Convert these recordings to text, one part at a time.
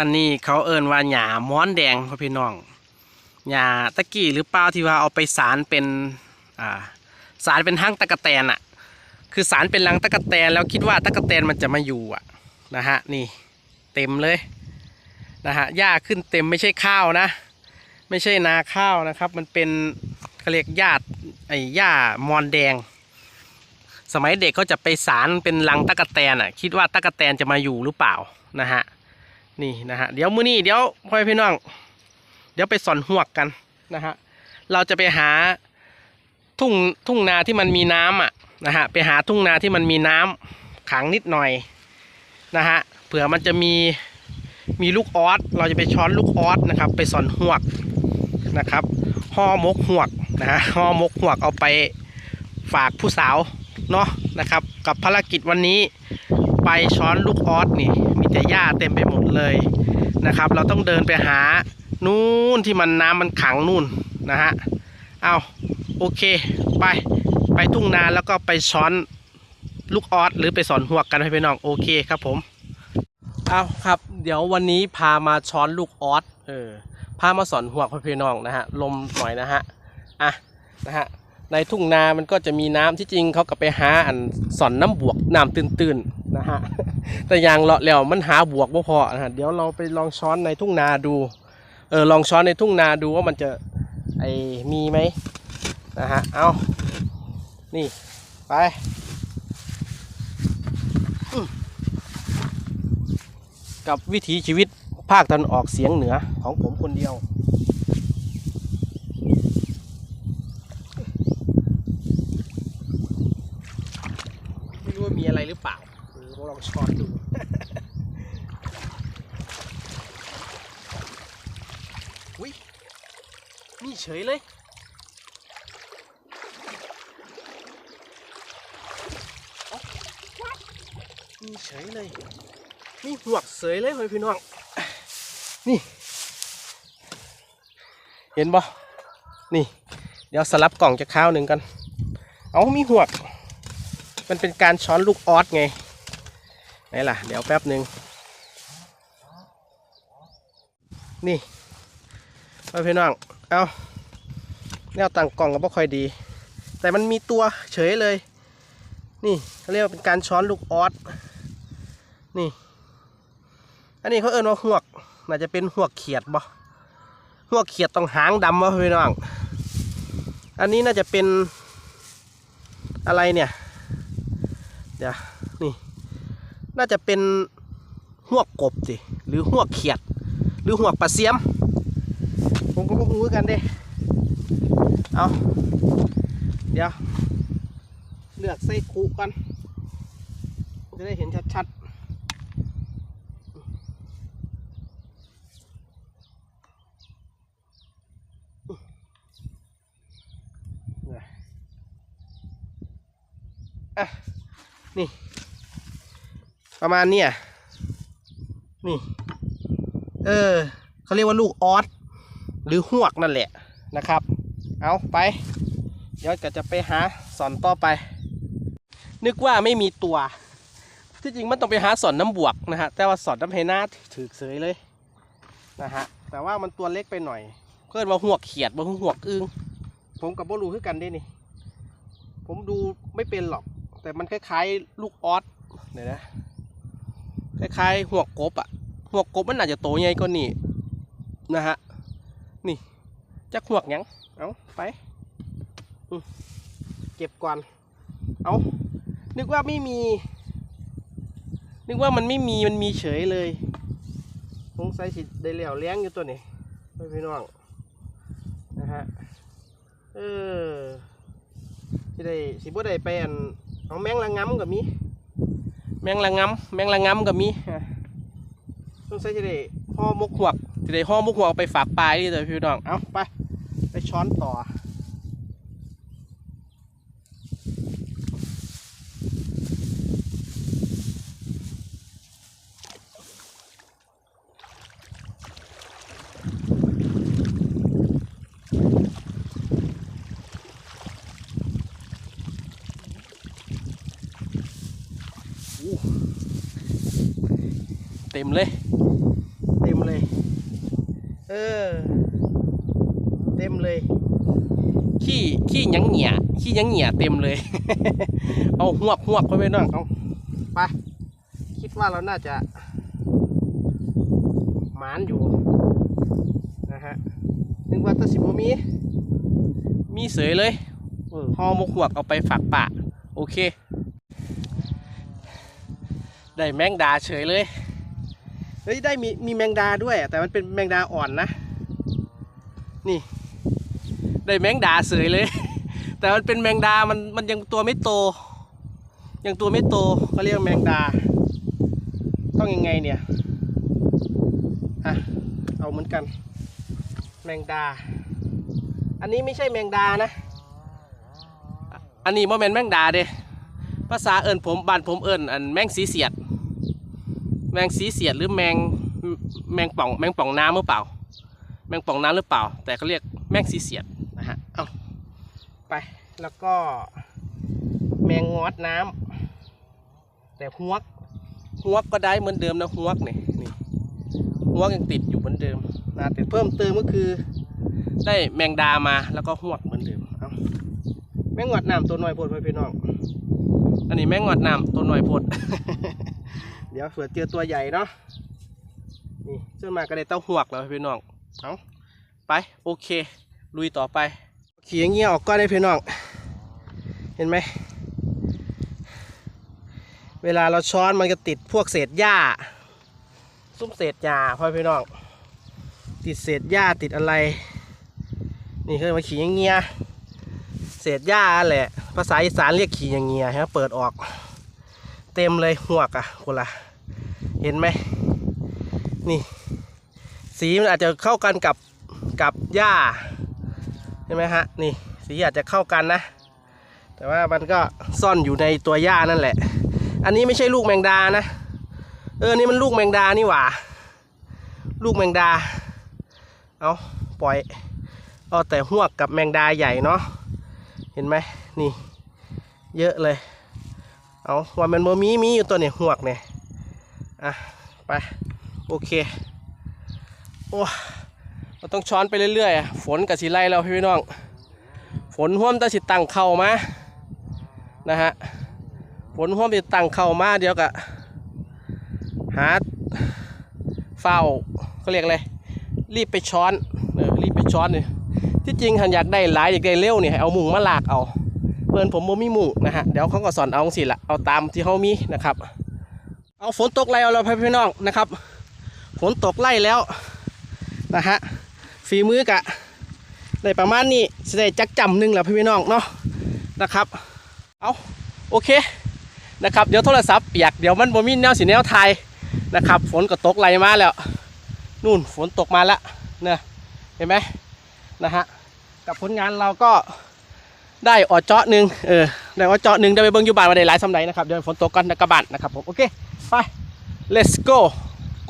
อันนี้เขาเอิ้นว่าหญ้าม้อนแดงพ่อพี่น้องหญ้าตะกี้หรือเปล่าที่ว่าเอาไปสารเป็นอ่าสารเป็นห้างตะกะแตนอะ คือสารเป็นรังตะกะแตนแล้วคิดว่าตะกะแตนมันจะมาอยู่อะนะฮะนี่เต็มเลยนะฮะหญ้าขึ้นเต็มไม่ใช่ข้าวนะ ไม่ใช่นาข้าวนะครับ มันเป็นเขาเรียกหญ้าไอ้หญ้ามอนแดง สมัยเด็กเขาจะไปสารเป็นรังตะกะแตนอะ คิดว่าตะกะแตนจะมาอยู่หรือเปล่านะฮะ นี่นะฮะเดี๋ยวมื้อนี้เดี๋ยวพ่อพี่น้อง เดี๋ยวไปสอนหวกกันนะฮะเราจะไปหาทุ่งทุ่งนาที่มันมีน้ำอะนะฮะไปหาทุ่งนาที่มันมีน้ำขังนิดหน่อยนะฮะเผื่อมันจะมีมีลูกออสเราจะไปช้อนลูกออสนะครับ ไปสอนหวกนะครับห่อมกหวกนะฮะห่อมกหวกเอาไปฝากผู้สาวเนาะนะครับ กับภารกิจวันนี้ไปช้อนลูกออสนี่ มีแต่หญ้าเต็มไป เลยนะครับ เราต้องเดินไปหานู่นที่มันน้ำมันขังนู่นนะฮะเอาโอเคไปไปทุ่งนาแล้วก็ไปช้อนลูกออสหรือไปสอนหัวกกันให้พี่น้องโอเคครับผมเอาครับ เดี๋ยววันนี้พามาช้อนลูกออสเออพามาสอนหัวกให้พี่น้องนะฮะลมหน่อยนะฮะอะนะฮะในทุ่งนามันก็จะมีน้ำที่จริงเขาก็ไปหาอันสอนน้ำบวกน้ำตื้นๆ นะฮะแต่อย่างเลาะแล้วมันหาบวกบ่พอนะฮะเดี๋ยวเราไปลองช้อนในทุ่งนาดูเออลองช้อนในทุ่งนาดูว่ามันจะไอมีไหมนะฮะเอานี่ไปกับวิถีชีวิตภาคตะวันออกเสียงเหนือของผมคนเดียวไม่รู้ว่ามีอะไรหรือเปล่า ลองช้อนดูอุ้ยมีเฉยเลย มีเฉยเลย มีหวกเสยเลยเฮ้ยพี่น้อง นี่ เห็นบ่นี่ เดี๋ยวสลับกล่องจะข้าวหนึ่งกัน เอามีหวก มันเป็นการช้อนลูกออสไง ไหนล่ะ เดี๋ยวแป๊บหนึ่งนี่ไปพี่น้อง เอาแนวตั้งกล่องก็บ่ค่อยดี แต่มันมีตัวเฉยเลย นี่เขาเรียกว่าเป็นการช้อนลูกออสนี่ อันนี้เขาเอิ้นว่าหวก น่าจะเป็นหวกเขียดบ่หวกเขียดต้องหางดำวะพี่น้อง อันนี้น่าจะเป็นอะไรเนี่ย เดี๋ยว น่าจะเป็นหัวกกบสิหรือหัวเขียด หรือหัวปลาเสียม ผมก็บ่รู้กันเด้เอาเดี๋ยว เลือกใส่คุก่อนจะได้เห็นชัดๆเอะนี่ ประมาณเนี้ยนี่ เออเขาเรียกว่าลูกออสหรือหวกนั่นแหละนะครับ เอาไป เดี๋ยวก็จะไปหาสอนต่อไป นึกว่าไม่มีตัว ที่จริงมันต้องไปหาสอนน้ำบวกนะฮะ แต่ว่าสอนน้ำไฮน่าถือเสยเลยนะฮะ แต่ว่ามันตัวเล็กไปหน่อย เพื่อนว่าหวกเขียดว่าหวกอึงผมกับโบรูคือกันได้นี่ ผมดูไม่เป็นหรอก แต่มันคล้ายๆ ลูกออสเดี๋ยนะ คล้ายๆหัวกบอะหัวกบมันอาจจะโตใหญ่กว่านี่นะฮะนี่จักหัวกยังเอาไปเก็บก่อนเอานึกว่าไม่มี นึกว่ามันไม่มีมันมีเฉยเลยสงสัยสิได้เหลียวเลี้ยงอยู่ตัวนี้ไม่พี่น้องนะฮะเออสิได้สิบ่ได้ไปอันเอาแมงละงำกับมี แมงละงำแมงละงำกับมีฮะต้องใช้จะได้ห่อหมกหวกจะได้ห่อหมกหวกเอาไปฝากปลายนี่เลยพี่น้อง เอาไป ไปช้อนต่อ ต็มเลย เต็มเออ เต็มเลย ขี้ขี้หยังเหงี่ยขี้หยังเหงี่ยเต็มเลย เอาหวกหวกไปไปน้องเอาไปคิดว่าเราน่าจะหมานอยู่นะฮะนึกว่าแตะสิบมี มีเสยเลยเออห่อหมกหวกเอาไปฝากป่าโอเค ได้แมงดาเฉยเลย เฮ้ยได้มีมีแมงดาด้วย แต่มันเป็นแมงดาอ่อนนะ นี่ ได้แมงดาเสยเลย แต่มันเป็นแมงดามันมันยังตัวไม่โต ยังตัวไม่โตก็เรียกว่าแมงดา ต้องยังไงเนี่ยอะเอาเหมือนกัน แมงดา อันนี้ไม่ใช่แมงดานะอะอันนี้โมเมนแมงดาเด้ภาษาเอิญผมบ้านผมเอิญอันแมงสีเสียด แมงสีเสียดหรือแมงแมงป่องแมงป่องน้ำหรือเปล่า แมงป่องน้ำหรือเปล่า แต่เขาเรียกแมงสีเสียดนะฮะเอาไปแล้วก็ แมงงอดน้ำแต่หัวกหวกก็ได้เหมือนเดิมนะหัวกเนี่ยนี่หวกยังติดอยู่เหมือนเดิมนะแต่เพิ่มเติมก็คือ ได้แมงดามาแล้วก็หัวกเหมือนเดิมเอาแมงงอดน้ำตัวน้อยโพดไปพี่น้องอันนี้แมงงอดน้ำตัวน้อยโพด เดี๋ยวเผื่อเจอตัวใหญ่เนาะนี่ส่วนมากก็ได้เต้าหวกแล้วพี่น้องเอาไปโอเค ลุยต่อไปขี่อย่างเงี้ยออกก็ได้พี่น้อง เห็นไหม เวลาเราช้อนมันก็ติดพวกเศษหญ้า ซุ้มเศษหญ้าพ่อพี่น้อง ติดเศษหญ้าติดอะไร นี่คือมาขี่อย่างเงี้ยเศษหญ้าแหละ ภาษาอีสานเรียกขี่อย่างเงี้ยฮะเปิดออก เต็มเลยหัวกอะคุณละเห็นไหมนี่ สีมันอาจจะเข้ากันกับกับหญ้าใช่ไหมฮะนี่สีอาจจะเข้ากันนะ แต่ว่ามันก็ซ่อนอยู่ในตัวหญ้านั่นแหละ อันนี้ไม่ใช่ลูกแมงดานะเออนี่มันลูกแมงดานี่หว่า ลูกแมงดาเอาปล่อยเอาแต่หวกกับแมงดาใหญ่เนาะเห็นไหมนี่ เยอะเลย เอาว่ามันโมมีมีอยู่ตัวนี่หวกเนี่ยอะไปโอเคโอ้เราต้องช้อนไปเรื่อยๆฝนกับสีไล่เราพี่น้อง ฝนห่วมตะสิตังเข่ามานะฮะฝนห่วมติดตังเข่ามาเดี๋ยวกะหาเฝ้าเขาเรียกอะไรรีบไปช้อนเออรีบไปช้อนเนี่ยที่จริงหันอยากได้หลายอยากได้เร็วเนี่ยเอามุงมาลากเอา เพื่อนผมบ่มีมุงนะฮะเดี๋ยวเขาก็สอนเอาสิละเอาตามที่เขามีนะครับ เอาฝนตกไล่เอาเราพี่น้องนะครับ ฝนตกไล่แล้วนะฮะฝีมือกะได้ประมาณนี้สิได้จักจำหนึ่งแหละพี่น้องเนาะนะครับ เอาโอเคนะครับเดี๋ยวโทรศัพท์เปียกเดี๋ยวมันบ่มีแนวสีแนวไทยนะครับ ฝนก็ตกไหลมาแล้ว นู่นฝนตกมาแล้วเนี่ยเห็นไหมนะฮะกับผลงานเราก็ ได้ออดเจาะหนึ่งเออได้ออดเจาะหนึ่งได้ไปเบิ้งอยู่บ้านมาได้หลายสำไรนะครับเดี๋ยวฝนตกกันนะกระบาดนะครับผมโอเคไป let's go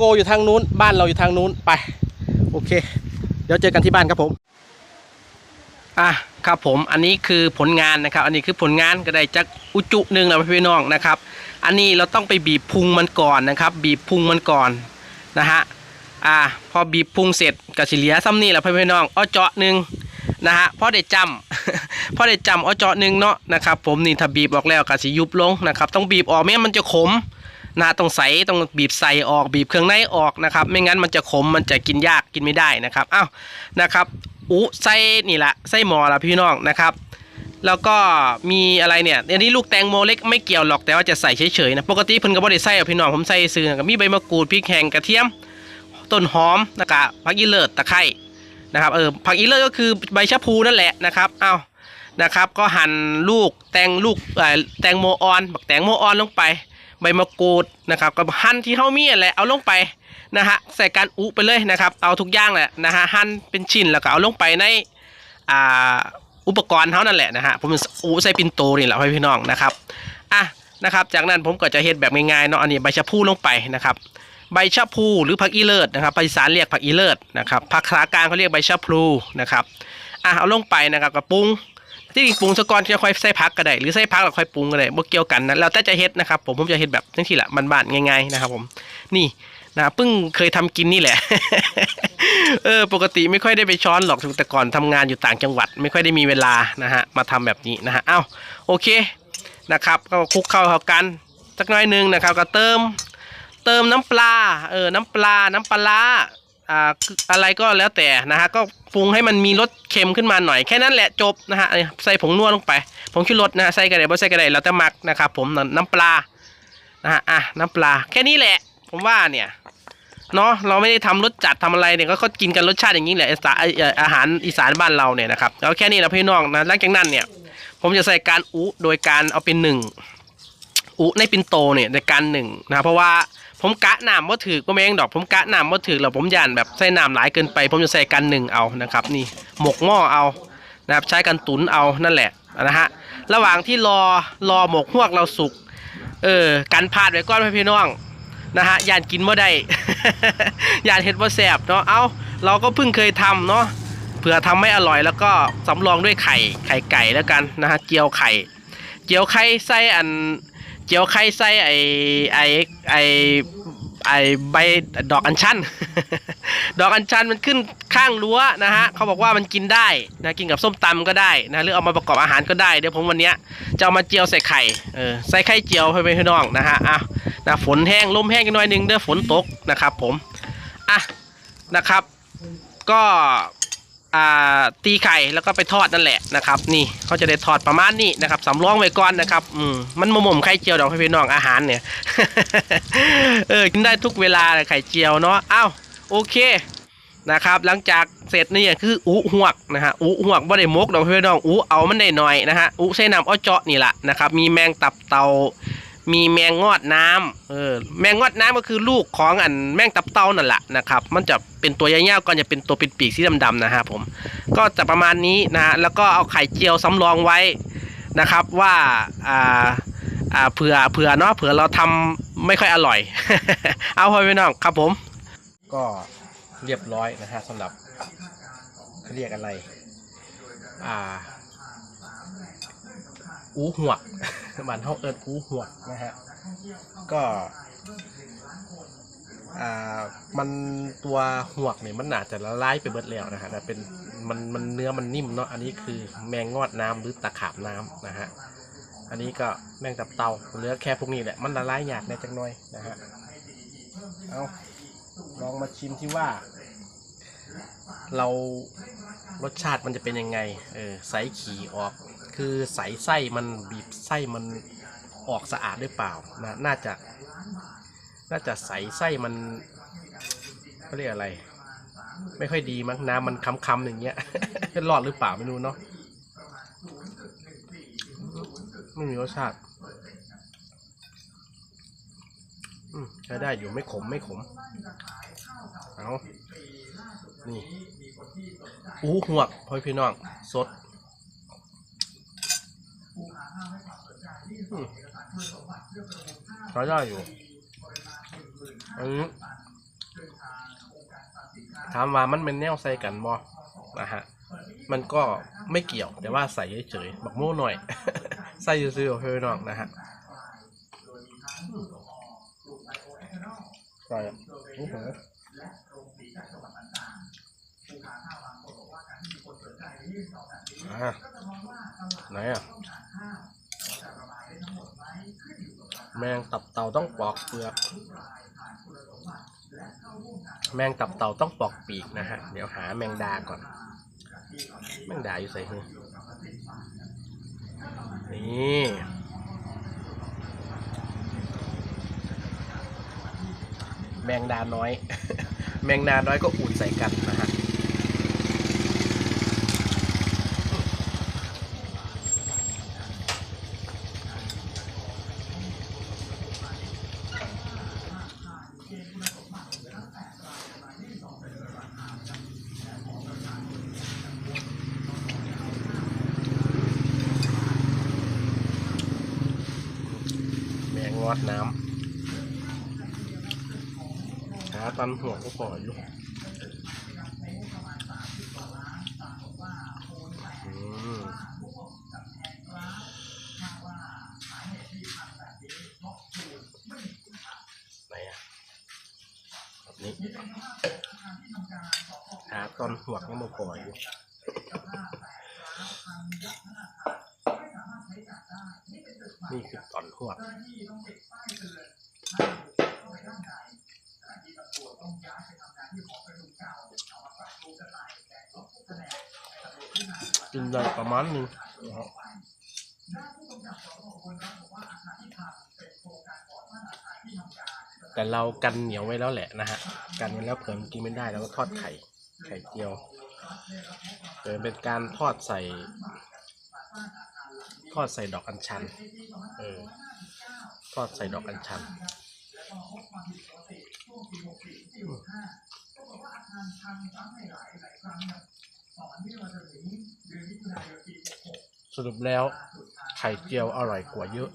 go อยู่ทางนู้นบ้านเราอยู่ทางนู้นไปโอเค เดี๋ยวเจอกันที่บ้านครับผมอะครับผมอันนี้คือผลงานนะครับ อันนี้คือผลงานก็ได้จากอุจุหนึ่งแล้วพี่น้องนะครับ อันนี้เราต้องไปบีบพุงมันก่อนนะครับ บีบพุงมันก่อนนะฮะอ่าพอบีบพุงเสร็จก็สิเหลียซ้ำนี่แหละพี่น้องเอาเจาะหนึ่ง นะฮะพอได้จำพอได้จำเอาเจาะหนึ่งเนาะนะครับผมนี่ถ้าบีบออกแล้วก็สิยุบลงนะครับต้องบีบออกไม่งั้นมันจะขมนะต้องใส่ต้องบีบใส่ออกบีบเครื่องในออกนะครับ ไม่งั้นมันจะขมมันจะกินยากกินไม่ได้นะครับอ้าวนะครับอุไส้นี่แหละไส้หมอละพี่น้องนะครับแล้วก็มีอะไรเนี่ยอันนี้ลูกแตงโมเล็กไม่เกี่ยวหรอกแต่ว่าจะใส่เฉยๆนะปกติเพิ่นก็บ่ได้ใส่อะพี่น้องผมใส่ซื้อก็มีใบมะกรูดพริกแห้งกระเทียม ต้นหอมแล้วก็ผักอีเลิศตะไคร้ นะครับเออผักอีเลิศก็คือใบชะพูนั่นแหละนะครับเอานะครับ ก็หั่นลูกแตงลูกแตงโมออนบักแตงโมออนลงไป ใบมะกรูดนะครับก็หั่นที่เฮามีแหละเอาลงไปนะฮะใส่การอุไปเลยนะครับเอาทุกอย่างแหละนะฮะหั่นเป็นชิ้นแล้วก็เอาลงไปในอ่าอุปกรณ์เขานั่นแหละนะฮะผมอุใส่ปินโตนี่แหละพี่น้องนะครับอะนะครับ จากนั้นผมก็จะเฮ็ดแบบง่ายๆเนาะอันนี้ใบชะพูลงไปนะครับ ใบชะพลูหรือผักอีเลิศนะครับภาษาอีสานเรียกผักอีเลิศนะครับภาษากลางเขาเรียกใบชะพลูนะครับอะเอาลงไปนะครับกับปรุงที่จริงปรุงซะก่อนจะค่อยใส่ผักก็ได้หรือใส่ผักแล้วค่อยปรุงก็ได้บ่เกี่ยวกันนะแล้วแต่จะเฮ็ดนะครับผมผมจะเฮ็ดแบบนี้ทีละบ้านๆง่ายๆนะครับผมนี่นะเพิ่งเคยทำกินนี่แหละ เออปกติไม่ค่อยได้ไปช้อนหรอกแต่ก่อนทำงานอยู่ต่างจังหวัด ไม่ค่อยได้มีเวลานะฮะมาทำแบบนี้นะฮะเอ้าโอเคนะครับก็คลุกเข้าเข้ากันสักน้อยหนึงนะครับ ก็เติม เติมน้ำปลา เออ น้ำปลา น้ำปลาอ่าอะไรก็แล้วแต่นะฮะ ก็ปรุงให้มันมีรสเค็มขึ้นมาหน่อยแค่นั้นแหละจบนะฮะ ใส่ผงนัวลงไป ผงชูรสนะฮะใส่กระเดบ่ใส่กระเดแล้วแต่มักนะครับผมน้ำปลา นะฮะ อะ น้ำปลา แค่นี้แหละ ผมว่าเนี่ย เนาะเราไม่ได้ทำรสจัดทำอะไรเนี่ย ก็กินกันรสชาติอย่างนี้แหละอาหารอีสานบ้านเราเนี่ยนะครับแล้วแค่นี้นะพี่น้องนะ หลังจากนั้นเนี่ย ผมจะใส่การอุโดยการเอาเป็นหนึ่ง อุในปินโตเนี่ยในการหนึ่งนะเพราะว่าผมกะน้ำว่าถือก็ไม่งดอก ผมกะน้ำว่าถือแล้วผมย่านแบบใส่น้ำหลายเกินไป ผมจะใส่กันหนึ่งเอานะครับ นี่หมกหม้อเอานะครับใช้กันตุนเอานั่นแหละนะฮะระหว่างที่รอรอหมกหวกเราสุกเออกันพลาดไว้ก้อนพี่น้องนะฮะยานกินบ่ได้ยานเห็ดบ่แสบเนาะเอาเราก็เพิ่งเคยทำเนาะเผื่อทำไม่อร่อยแล้วก็สำรองด้วยไข่ไข่ไก่แล้วกันนะฮะเจียวไข่ เจียวไข่ใส่อัน จียวไข่ใส่ไอไอไอไอใบดอกอัญชัน ดอกอัญชันมันขึ้นข้างรั้วนะฮะเขาบอกว่ามันกินได้นะกินกับส้มตำก็ได้นะหรือเอามาประกอบอาหารก็ได้เดี๋ยวผมวันเนี้ยจะเอามาเจียวใส่ไข่เออใส่ไข่เจียวให้พี่น้องนะฮะอะนะฝนแห้งลมแห้งกันหน่อยหนึงเด้อฝนตกนะครับผมอะนะครับ ก็ อ่าตีไข่แล้วก็ไปทอดนั่นแหละนะครับ นี่เขาจะได้ทอดประมาณนี้นะครับสำรองไว้ก่อนนะครับอืมมันมะม่มไข่เจียวดอกพี่น้องอาหารเนี่ย เออกินได้ทุกเวลาเลยไข่เจียวเนาะอ้าวโอเคนะครับ หลังจากเสร็จนี่คืออุหวกนะฮะอุหวกบ่ได้มกดอกพี่น้องอุเอามันได้หน่อยนะฮะอุใช้น้ำอ้อเจาะนี่แหละนะครับ มีแมงตับเตา มีแมงงอดน้ำเออแมงงอดน้ำก็คือลูกของอันแมงตับเต้านั่นแหละนะครับมันจะเป็นตัวยาวๆก่อนจะเป็นตัวเป็นปีกสีดำๆนะฮะผมก็จะประมาณนี้นะฮะแล้วก็เอาไข่เจียวสำรองไว้นะครับว่าอ่าอ่าเผื่อเผื่อเนาะเผื่อเราทำไม่ค่อยอร่อย เอาพอพี่น้องครับผม ก็เรียบร้อยนะฮะสำหรับเขาเรียกอะไร อ่า อูหว กบ้านเฮาเอิญอูหวกนะฮะก็อ่ามันตัวหวกเนี่ยมันอาจจะละลายไปเบิดแล้วนะฮะแต่เป็นมันมันเนื้อมันนิ่มเนาะอันนี้คือแมงงอดน้ำหรือตะขาบน้ำนะฮะอันนี้ก็แมงตับเตาเหลือแค่พวกนี้แหละมันละลายยากในจังน้อยนะฮะเอาลองมาชิมที่ว่า เรารสชาติมันจะเป็นยังไงเออใสขี่ออก คือใสไส้มันบีบไส้มันออกสะอาดหรือเปล่านะน่าจะ น่าจะใสไส้มันเขาเรียกอะไร ไม่ค่อยดีมั้งน้ำมันค้ำๆอย่างเงี้ยรอดหรือเปล่าไม่รู้เนาะไม่มีรสชาติอืมใช้ได้อยู่ไม่ขมไม่ขม เอานี่ อู้หวกพ่อพี่น้อง สดอืม ใช้ได้อยู่อันนี้ถามว่ามันเป็นแนวใส่กันบ่นะฮะ มันก็ไม่เกี่ยวแต่ว่าใส่เฉยๆบักโม่หน่อย ใส่ซื้อๆเอาเพื่อนน้องนะฮะใส่อะโอ้โหไหนอะ แมงตับเต่าต้องปอกเปลือก แมงตับเต่าต้องปอกปีกนะฮะ เดี๋ยวหาแมงดาก่อน แมงดาอยู่ใส่หูนี่แมงดาน้อย แมงดาน้อยก็อุ่นใส่กันนะฮะ วัดน้ำหาตันหัวก็พออยู่ไหนอะนี้หาตอนหัวก็มาพออยู่นี่คือต วก กินได้ประมาณหนึงนะครับแต่เรากันเหนียวไว้แล้วแหละนะฮะ กันไว้แล้วเผื่อมันกินไม่ได้แล้วก็ทอดไข่ ไข่เจียวเกิดเป็นการทอดใส่ ทอดใส่ดอกอัญชันเออทอดใส่ดอกอัญชันสรุปแล้วไข่เจียวอร่อยกว่าเยอะ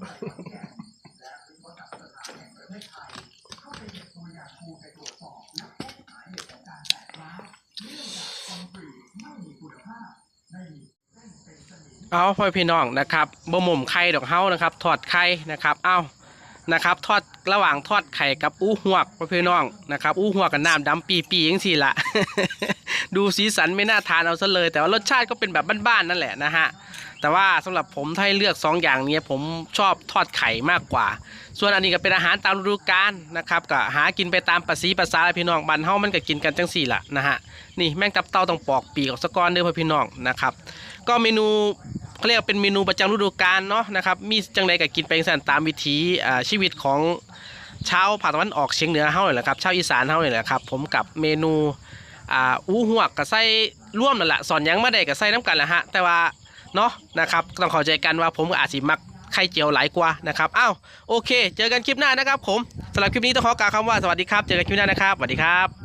เอาพ่อพี่น้องนะครับบ่หม่มไข่ดอกเฮานะครับทอดไข่นะครับเอานะครับทอดระหว่างทอดไข่กับอู้หวกพ่อพี่น้องนะครับอู้หวกกับน้ำดำปีปียังสิละดูสีสันไม่น่าทานเอาซะเลย แต่ว่ารสชาติก็เป็นแบบบ้านๆนั่นแหละนะฮะแต่ว่าสำหรับผมถ้าให้เลือกสองอย่างนี้ผมชอบทอดไข่มากกว่า ส่วนอันนี้ก็เป็นอาหารตามฤดูกาลนะครับก็หากินไปตามภาษีภาษาพี่น้องบ้านเฮามันก็กินกันจังสี่ละนะฮะนี่แม่งตับเต้าต้องปอกปีกออกสะก้อนเด้อพ่อพี่น้องนะครับ ก็เมนู เขาเรียกเป็นเมนูประจำฤดูกาลเนาะนะครับมีจังใดก็กินไปสั่นตามวิถีชีวิตของชาวภาคตะวันออกเฉียงเหนือเฮาเลยแหละครับชาวอีสานเฮาเลยแหละครับผมกับเมนูอ่าอู้หวกกับไส้ร่วมนั่นแหละสอนยังมาได้กับไส้น้ำกันแหละฮะแต่ว่าเนาะนะครับต้องเข้าใจกันว่าผมอาจสิมักไข่เจียวหลายกว่านะครับอ้าวโอเค เจอกันคลิปหน้านะครับผมสำหรับคลิปนี้ต้องขอกล่าวคำว่าสวัสดีครับ เจอกันคลิปหน้านะครับสวัสดีครับ